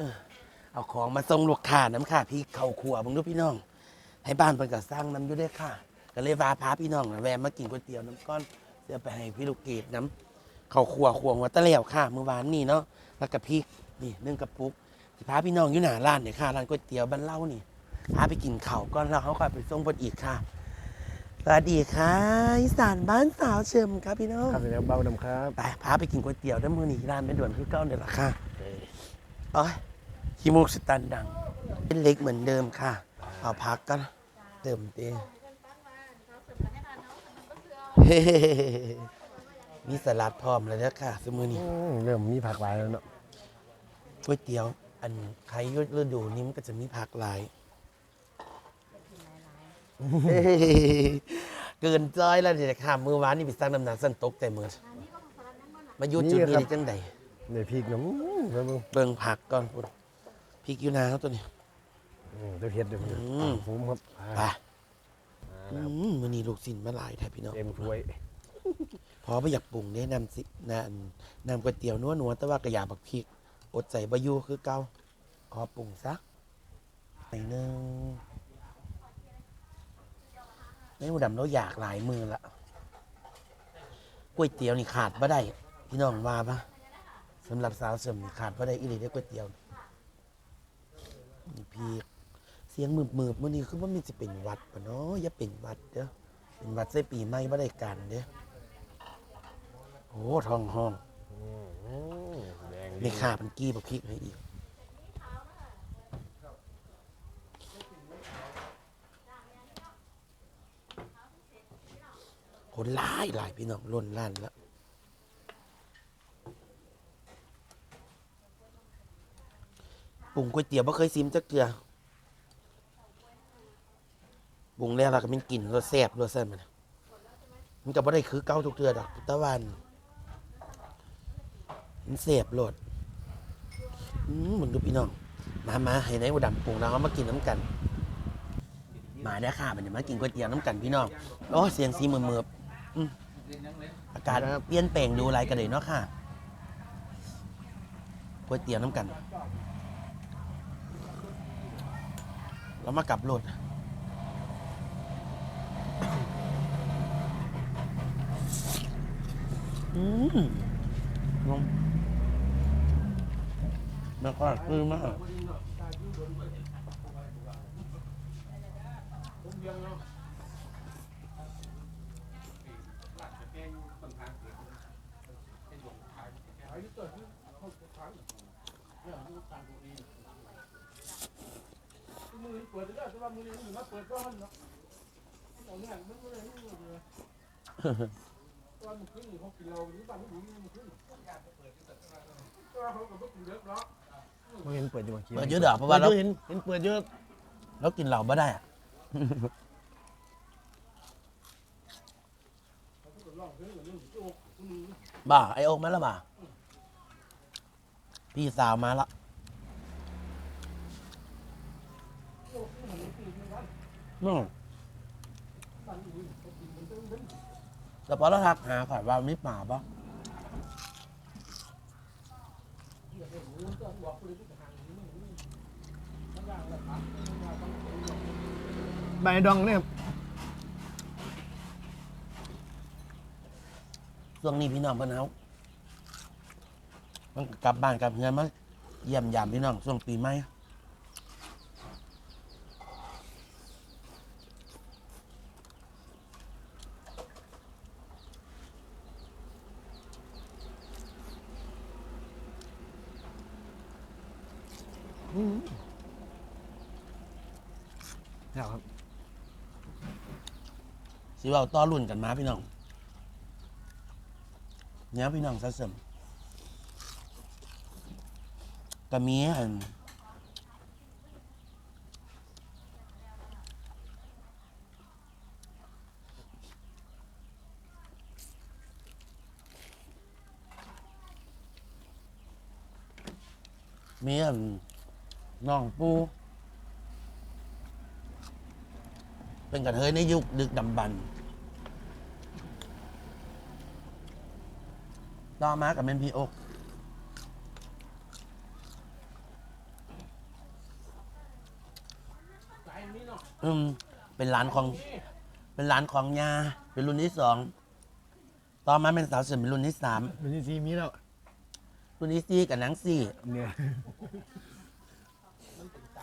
ออเอาของมาส่งลูกค้าน้ำค่ะพี่เข้าครัวมึงดูพี่น้อง ให้บ้านเพิ่นก็สร้างน้ำอยู่ด้วยค่ะ ก็เลยว่าพาพี่น้องน่ะแวะมากินก๋วยเตี๋ยวน้ำก้อนเสียไปให้พี่ลูกเกดน้ำเข้าครัวครัวหัวตะแล้วค่ะเมื่อวานนี่เนาะแล้วก็พริกนี่นึ่งกระปุกสิพาพี่น้องอยู่หน้าร้านเนี่ยค่ะร้านก๋วยเตี๋ยวบ้านเล่านี่พาไปกินข้าวก่อนแล้วเขาก็ไปส่งเพิ่นอีกค่ะสวัสดีค่ะอีสานบ้านสาวเชิมครับพี่น้อง ครับเป็นเบาดำครับ ไปพาไปกินก๋วยเตี๋ยวน้ำมือนี่ร้านไม่ด่วนพี่เก้าเนี่ยละค่ะโอ้ย ขี้มูกสตันดัง เป็นเล็กเหมือนเดิมค่ะ เอาพักกันเติมเต้เฮ้มีสลัดพร้อมเลยนะค่ะสมือนี้อืมเริ่มมีผักหลายแล้วเนาะก๋วยเตี๋ยว อันใครยุดฤดูนี้มันก็จะมีผักหลายเฮ้เกินจอยแล้วเนี่ยค่ะมือวานนี่ไปสร้างน้ำหนักสั้นตกแต่เมื่อมาอยู่จุดนี้ได้จังใดในพริกเนาะอืมแล้วมึงเบิ่งผักก่อนพุ่น พริกอยู่นาเขาตัวนี้อืมเดี๋ยวเผ็ดเดี๋ยวอืมผมครับไปอ่าอืมมื้อนี้ลูกสินมาหลายแท้พี่น้องเต็มถ้วย พอบ่อยากปรุงเด้น้ำสิน้ำน้ำก๋วยเตี๋ยวนัวนัวๆแต่ว่ากระยาบักพริก อดใจบ่อยู่คือเก่าขอปรุงซะหน่อยหนึงแม่หมูดำเราอยากหลายมือละก๋วยเตี๋ยวนี่ขาดบ่ได้ พี่น้องว่าปะสำหรับสาวเสริมนี่ขาดบ่ได้อีหลีได้อก๋วยเตี๋ยวนี่ พริกเสียงมืบมืบๆมื่อนี้คือว่ามันจะเป็นหวัดปะเนาะอย่าเป็นหวัดเด้อเป็นหวัดใส่ปีใหม่บ่ได้กันเด้อโอ้ทองห้องอืมอืมแดงไม่ขามันกี้บักพริกให้อีกคนหลายหลายพี่น้องล้นล้านแล้ว ปรุงก๋วยเตี๋ยวบ่เคยซิมจักเทื่อปรุงแล้วเราก็มันกลิ่นรสแซ่บรสแซ่บมันมันก็บ่ได้คือเก้าทุกเทือดอกตะวันมันแซ่บโลดอืมมึงดูพี่น้อง มามาให้นายผู้ดำปรุงแล้วเอามากินน้ำกัน มาได้ค่ะมันจะมากินก๋วยเตี๋ยวน้ำกันพี่น้องโอ้เสียงสีมือมือๆอืมอากาศเปลี่ยนแปลงดูอะไรกันเลยเนาะค่ะก๋วยเตี๋ยวน้ำกัน เรามากลับรถอืมลงแล้วก็ซื้อมาก ไม่ เห็นเปิดอยู่เมื่อกี้เปิดเยอะเด้อเพราะว่าเราเห็นเห็นเปิดเยอะเรากินเหล้าไม่ได้อะบ่าไอโอ๊กมาแล้วบ่าพี่สาวมาละ นู่นแต่พอเราทักหาข่อยว่ามีป่าปะใบดองเนี่ยช่วงนี้พี่น้องเพิ่นเอามันกลับบ้านกลับเงินมาเยี่ยมยามพี่น้องช่วงปีใหม่ อืมเนี่ยครับสิเว่าต่อรุ่นกันมาพี่น้องเนี่ยพี่น้องซะเสริมก็มีอันมีอัน น้องปู เป็นกระเทยในยุคดึกดำบรรพ์ต่อมากับเมนพี่อก อืม เป็นหลานของ เป็นหลานของยา เป็นรุ่นที่สอง ต่อมาเป็นสาวเฉินเป็นรุ่นที่สามรุ่นที่สี่มีแล้วรุ่นที่สี่กับนังสี่ เนี่ย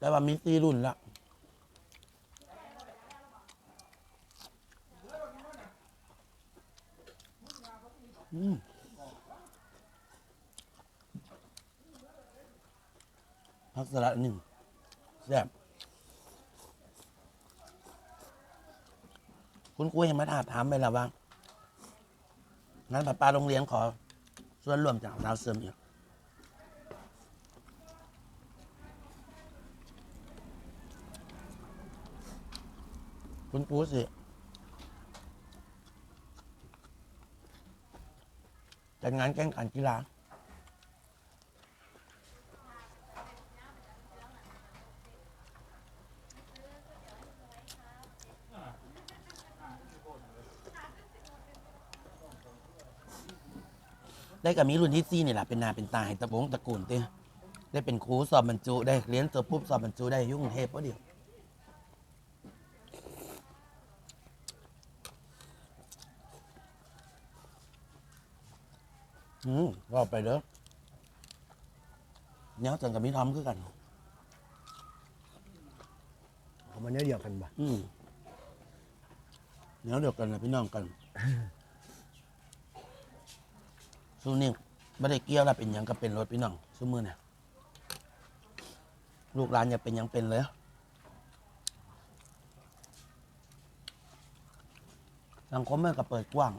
แต่ว่ามีสี่รุ่นละอืมพักสลัดหนึ่งแซ่บคุณครูยังมาถามถามไปแล้วว่างั้นป้าปาโรงเรียนขอ ส่วนร่วมจากดาวเสริมอีก คุณปูสิจัดงานแข่งขันกีฬาได้กับมีรุ่นที่ซี่นี่แหละเป็นนาเป็นตาให้ตะบงตะกูลเต้ได้เป็นครูสอบบรรจุได้เรียนจบปุ๊บสอบบรรจุได้ยุ่กรุงเทพก็เดียว อืมว่าไปเด้อเนี้ยจังกับมีทอมคือกัน เอามาเนี้ยเดียวกันบ่อืมเนี้ยเดียวกันนะพี่น้องกันสู้นี่ไม่ได้เกี่ยวแล้วเป็นหยังก็เป็นรถพี่น้องสู้มือเนี่ยลูกหลานอย่าเป็นหยังเป็นเลย สังคมมันก็เปิดกว้าง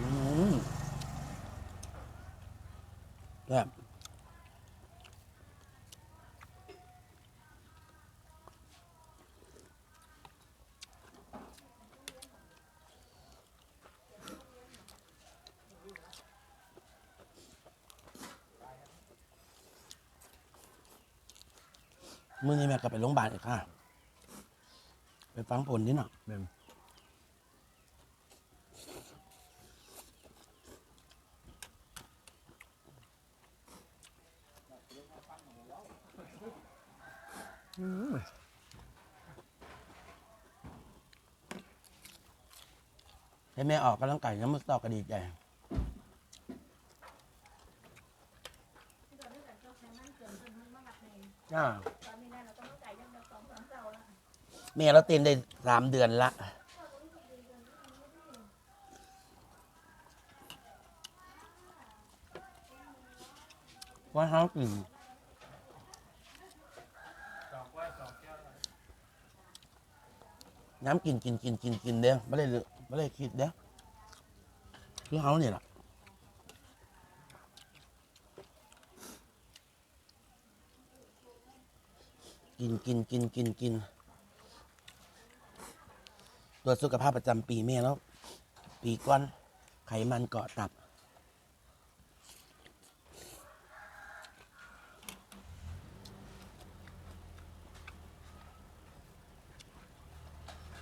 อืม แบบมื่อนี้แม่ก็ไปโรงพยาบาลอีกค่ะ ไปฟังผลนิดหน่อย แม่นอืม ให้แม่ออกกำลังกายยังไม่ตอกก็ดีใจอ่าแม่เราเต้นได้สามเดือนละว่าเขากิน น้ำกินกินกินกินกินเด้อไม่ได้ไม่ได้คิดเด้อคือเขาเนี่ยแหละกินกินกินกินกินตรวจสุขภาพประจำปีแม่แล้ว ปีก้อนไขมันเกาะตับ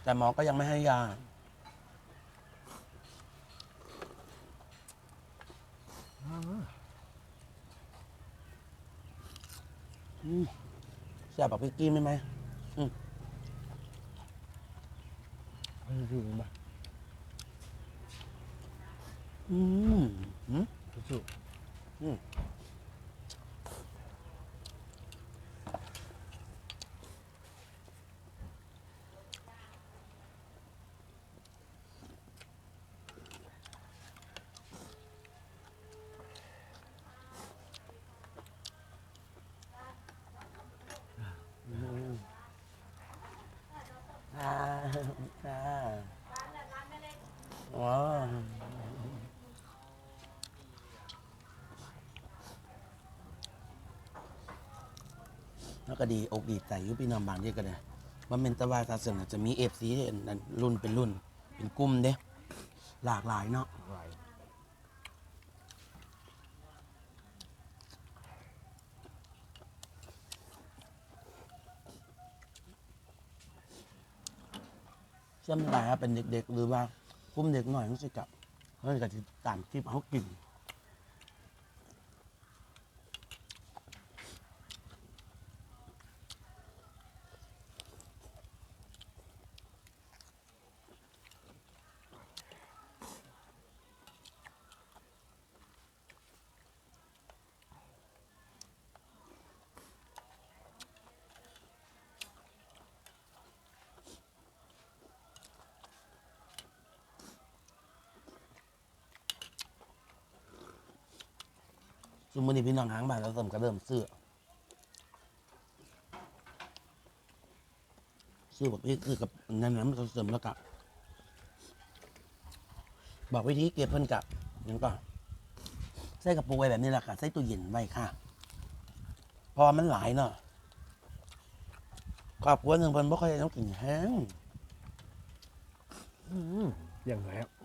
แต่หมอก็ยังไม่ให้ยา อืมแซ่บแบบพี่กี้ไหมไหมมันอยู่บ่อืมอืม สู้อ แล้วก็ดีอกดีใจอยุพี่น้องบางที่ก็ได้ว่าเมนแตว่าซาเซิงน่ะจะมีเอฟซีนั้นรุ่นเป็นรุ่น เป็นกลุ่มเด้หลากหลายเนาะไหวเชื่อมหลายว่าเป็นเด็ก ๆ หรือว่ากลุ่มเด็กหน่อยรู้สึกกับเฮ้ยกับตามคลิปเขากิน ซุมมือนี้พี่น้องหางบ้านเราสมก็เริ่มซื้อซื้อแบบพี่คือกับนั่นน้ำเราเสริมแล้วกับบอกวิธีเก็บเพิ่นกับยังก็ใส่กระปุกไว้แบบนี้แหละค่ะใส่ตู้เย็นไว้ค่ะ พอมันหลายเนาะครอบครัวหนึ่งเพิ่นบ่ค่อยต้องกินแห้งอืมอย่างไรครับ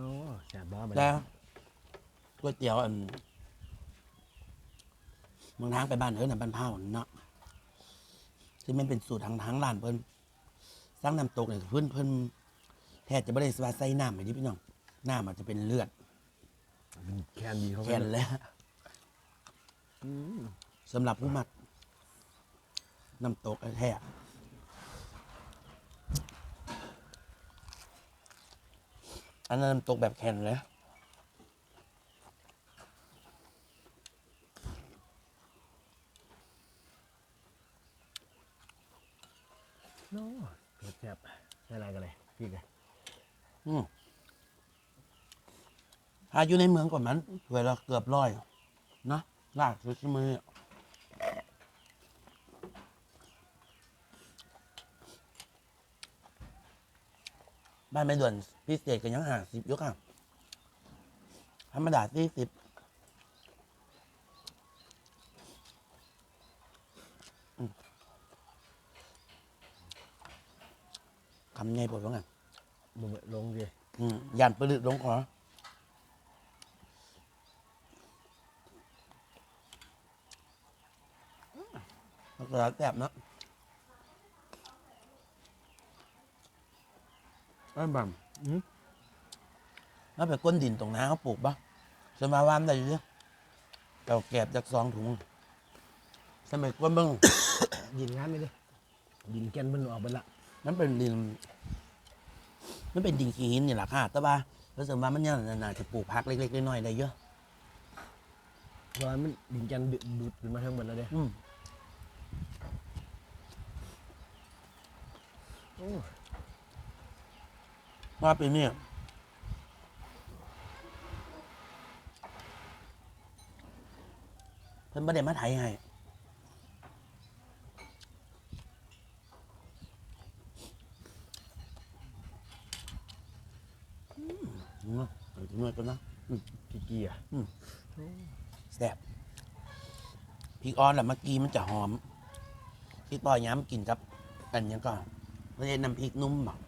โอ้แซ่บบ้า ไปแล้วก๋วยเตี๋ยวอันเมืองทางไปบ้านเอิ้นน่ะบ้านเผาเนาะที่มันเป็นสูตรทางทางร้านเพิ่นสร้างน้ำตกเนี่ยเพิ่นเพิ่นแทบจะไม่ได้ว่าใส่น้ำไปนี่พี่น้องน้ำอาจจะเป็นเลือดเป็นแคนดีเขาแค่นนแหล้วอืมสำหรับผู้มักน้ำตกแท้อันนั้นน้ำตกแบบแข็งเลย โน้เผ็ดแซ่บใส่อะไรกั นเลยพี่กันอืมถ้าอยู่ในเมืองกว่ามันเวลาเกือบร้อยนะลากซื้อมือบ้านไม่ด่วนพิเศษกันยังห่างสิบยกอะธรรมดาสี่สิบคำใหญ่ปวดว่าไง มึงลงดิอืมยันปลึกลงขอมันก็แล้วแบบเนาะไอ้บัมอืมแล้วไปก้นดินตรงน้าเขาปลูกปะสมาวามได้อยู่เนี่ยเก่าแก็บจากซองถุงสมัยก้นเบิ้ง ยินงานไม่ได้ยินแกนมันออกไปละนั่นเป็นดิน มันเป็นดินขี้หินนี่แหละค่ะแต่ว่ารู้สึกว่ามันยังน่าจะปลูกพักเล็กๆน้อยๆได้เยอะเพราะว่ามันดินแกนดูดูดขึ้นมาทั้งหมดแล้วเด้อืมโอ้ว่าปีนี้เพิ่นไม่ได้มาไถให้อืมเนาะเอาถึงหน่อยก่อนนะ กี่กี่ อะแซ่บพริกอ่อนแหละเมื่อกี้มันจะหอมที่ต่อยย้ำกินกับ อันนี้ก็ไม่ได้น้ำพริกนุ่มบอก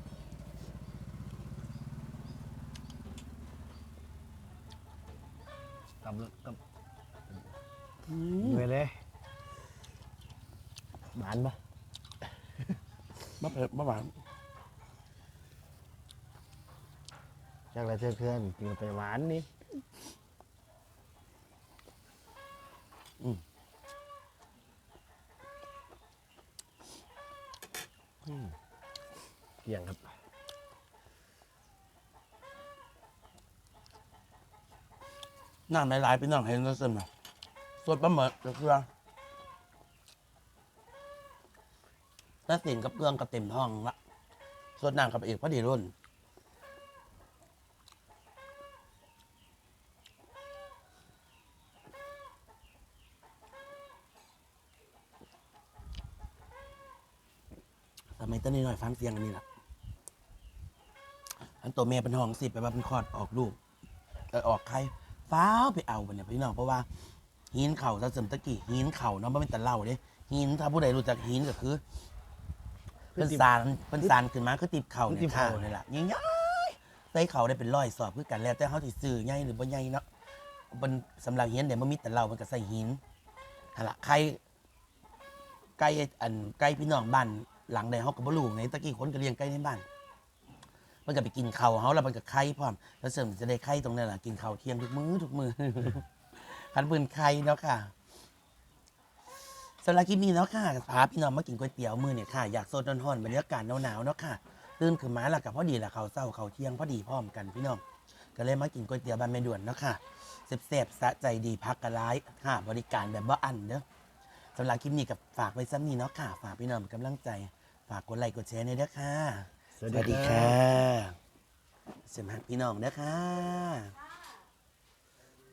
กับกับไปเลยหวานปะมะเผ็ดมะหวานจากอะไรเพื่อนๆกินไปหวานนี่อืม เกี่ยงครับนั่งหลายๆพี่น้องเห็นแล้วเสมอสดปลาหมึกกับเกลือถ้าสินกับเกลืองก็เต็มท้องละสดน้ำกับเอกพอดีรุ่น ทำไมต้นนี้หน่อยฟังเสียงอันนี้ล่ะอันตัวเมียเป็นห้องสิไปว่าเป็นคลอดออกลูกเออออกไข่ฟ้าวไปเอาไปเนี่ยพี่น้องเพราะว่าหินเข่าถ้าเสริมตะกี้หินเข่าเนาะไม่เป็นแต่เล่าเด้หินถ้าผู้ใดรู้จักหินก็คือเป็นสารเป็นสารขึ้นมาคือติบเข่าคือเนี่ติยบค่ะเข่านี่แหละยิ่งใหญ่ใส่เข่าได้เป็นร้อยสอบคือกันแล้วแต่เขาที่ซื้อใหญ่หรือบ่ใหญ่เนาะเป็นสำหรับหินเดี๋ยวมันมีแต่เล่ามันก็ใส่หินหั่นละใครไก่อันไก่พี่น้องบ้าน หลังใดเขาก็บ่รู้ไงตะกี้คนก็เลี้ยงไก่ในบ้านมันก็ไปกินข้าวเขาแล้วมันก็ไข่พร้อมแล้วเสริมจะได้ไข่ตรงนั้นแหละกินข้าวเที่ยงทุกมื้อทุกมื้อคันปืนไข่เนาะค่ะสำหรับคลิปนี้เนาะค่ะพาพี่น้องมากินก๋วยเตี๋ยวมื้อเนี่ยค่ะอยากโซดร้อนๆบรรยากาศหนาวๆเนาะค่ะตื่นขึ้นมาแล้วก็พอดีละเขาวเศร้าเขาวเที่ยงพอดีพร้อมกันพี่น้องก็เลยมากินก๋วยเตี๋ยวบ้านแม่ด่วนเนาะค่ะแซ่บๆสะใจดีพักกระไรค่ะ บริการแบบบ่อั้นเด้อสำหรับคลิปนี้กับฝากไว้ซ้ำนี้เนาะค่ะ ฝากพี่น้องกำลังใจ ฝากกดไลค์กดแชร์ในอยเด้อค่ะสวัสดีครับ สวัสดีค่ะสวัสดีพี่น้องเด้อค่ะ